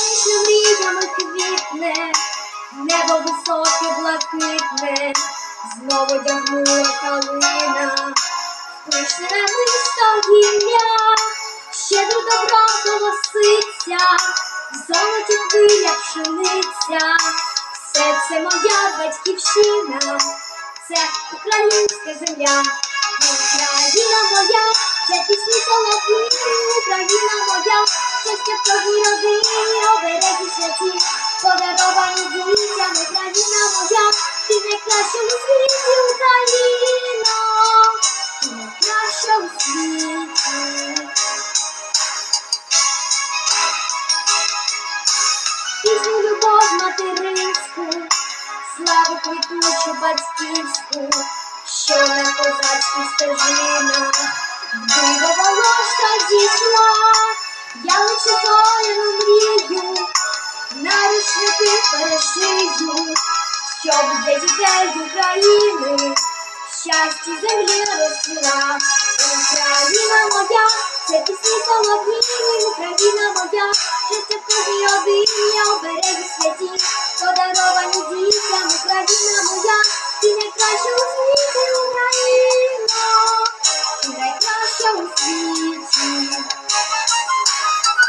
квітнями квітне, небо високе блакитне, знову дягнула калина, пишне мисто гілля, щедро добро колоситься, в золоті хвиля пшениця, все це моя батьківщина, це українська земля, Україна моя, це пісні солов'ї, Україна моя, щастя в кожній родині, обереги святі, подаровані дітям, Україна моя, ти найкраща у світі, Україна, ти найкраща у світі. Пісню любов материнську, славу квітучу батьківську, що на козацьких стежинах пережиють, щоб для дітей України щастя землі росла. Україна моя, це пісні солодні, Україна моя, щастя в кожній родині, обереги святі, подаровані дітям, Україна моя, ти найкраща у світі.